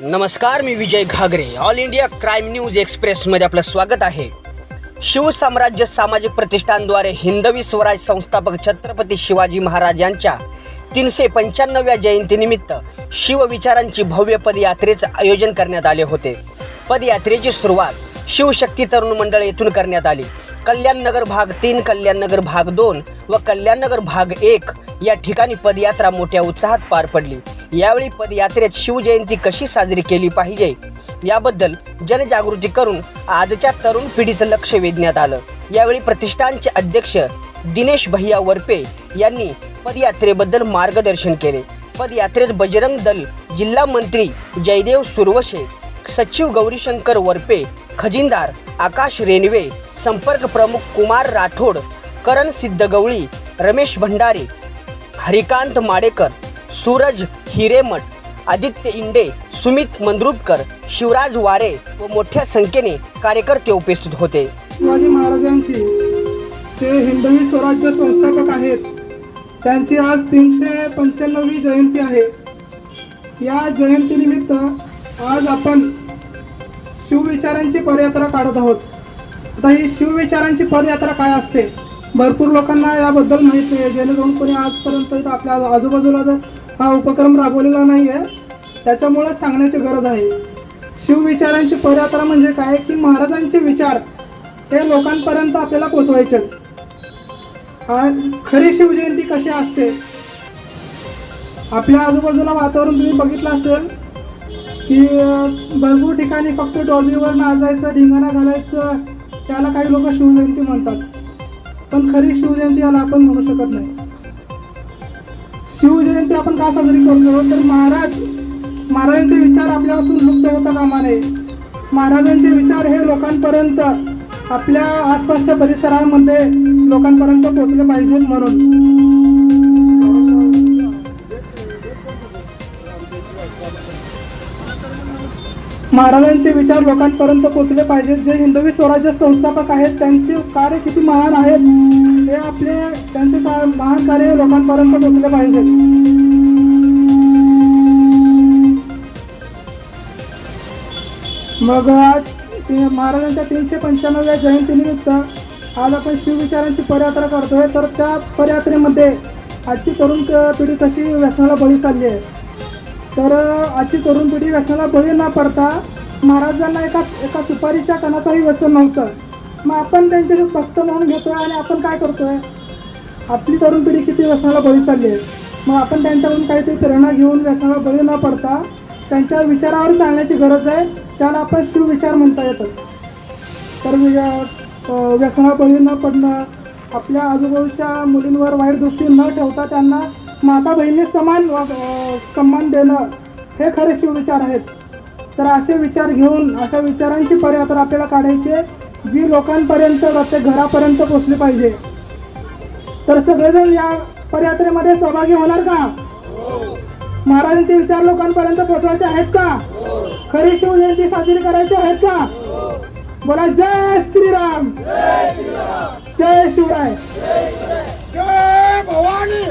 नमस्कार मी Vijay Ghagare. All India crime news एक्सप्रेसमध्ये आपलं स्वागत आहे. शिवसाम्राज्य सामाजिक प्रतिष्ठानद्वारे हिंदवी स्वराज संस्थापक छत्रपती शिवाजी महाराज यांच्या तीनशे पंच्याण्णव्या जयंतीनिमित्त शिवविचारांची भव्य पदयात्रेचं आयोजन करण्यात आले होते. पदयात्रेची सुरुवात शिवशक्ती तरुण मंडळ येथून करण्यात आली. कल्याणनगर भाग तीन कल्याणनगर भाग दोन व कल्याणनगर भाग एक या ठिकाणी पदयात्रा मोठ्या उत्साहात पार पडली. यावेळी पदयात्रेत शिवजयंती कशी साजरी केली पाहिजे याबद्दल जनजागृती करून आजच्या तरुण पिढीचं लक्ष वेधण्यात आलं. यावेळी प्रतिष्ठानचे अध्यक्ष दिनेश भैया वरपे यांनी पदयात्रेबद्दल मार्गदर्शन केले. पदयात्रेत बजरंग दल जिल्हा मंत्री जयदेव सुरवशे सचिव गौरीशंकर वरपे खजिनदार आकाश रेनवे संपर्क प्रमुख कुमार राठोड करण सिद्धगवळी रमेश भंडारे हरिकांत माडेकर सूरज हिरेमठ आदित्य इंडे सुमित मंद्रुपकर शिवराज वारे व मोठ्या संख्येने कार्यकर्ते उपस्थित होते. शिवाजी महाराजांची ते हिंदवी स्वराज्य संस्थापक आहेत. त्यांची आज तीनशे पंच्याण्णवी जयंती आहे. या जयंतीनिमित्त आज आपण शिवविचारांची पदयात्रा काढत आहोत. आता ही शिवविचारांची पदयात्रा काय असते? भरपूर लोकांना याबद्दल माहीत नाही आहे. जेणेकरून कोणी आजपर्यंत आपल्या आजूबाजूला जर हा उपक्रम राबवलेला नाही आहे त्याच्यामुळे सांगण्याची गरज आहे. शिवविचारांची पदयात्रा म्हणजे काय? की महाराजांचे विचार हे लोकांपर्यंत आपल्याला पोचवायचे. खरी शिवजयंती कशी असते? आपल्या आजूबाजूला वातावरण तुम्ही बघितलं असेल की भरपूर ठिकाणी फक्त डॉलीवर नाचायचं ढिंगाणा घालायचं त्याला काही लोक शिवजयंती म्हणतात. पण खरी शिवजयंती याला आपण म्हणू शकत नाही. शिवजयंती आपण का साजरी करतो तर महाराज महाराजांचे विचार आपल्यापासून लुप्त होता कामा नये महाराजांचे विचार हे लोकांपर्यंत आपल्या आसपासच्या परिसरामध्ये लोकांपर्यंत पोहोचले पाहिजेत म्हणून. महाराजांचे विचार लोकांपर्यंत पोचले पाहिजेत. जे हिंदवी स्वराज्य संस्थापक आहेत त्यांचे कार्य किती महान आहेत हे आपले त्यांचे महान कार्य लोकांपर्यंत पोहोचले पाहिजेत. मग आज महाराजांच्या तीनशे पंच्याण्णव्या जयंतीनिमित्त आज आपण शिवविचारांची पदयात्रा करतोय. तर त्या पदयात्रेमध्ये आजची तरुण पिढी कशी व्यसनाला बळी चालली आहे? तर आजची तरुण पिढी व्यसनाला बळी न पडता महाराजांना एका एका सुपारीच्या कणाचाही व्यसन नव्हतं. मग आपण त्यांच्याकडे भक्त म्हणून घेतोय आणि आपण काय करतोय? आपली तरुण पिढी किती व्यसनाला बळी चालली आहे? मग आपण त्यांच्याकडून काहीतरी प्रेरणा घेऊन व्यसनाला बळी न पडता त्यांच्या विचारावर चालण्याची गरज आहे त्याला आपण शिवविचार म्हणता येतो. तर व्यसना व्यसनाला बळी न पडणं आपल्या आजूबाजूच्या मुलींवर वाईट दृष्टी न ठेवता त्यांना माता बहिणी समान वा- सन्मान देणं हे खरे शिवविचार आहेत. तर असे विचार घेऊन अशा विचारांची पदयात्रा आपल्याला काढायची आहे, जी लोकांपर्यंत प्रत्येक घरापर्यंत पोचली पाहिजे. तर सगळेजण या पदयात्रेमध्ये सहभागी होणार का? महाराजांचे विचार लोकांपर्यंत पोचवायचे आहेत का? खरी शिवजयंती साजरी करायची आहेत का? बोला जय श्रीराम. जय शिवराय. जय भवानी.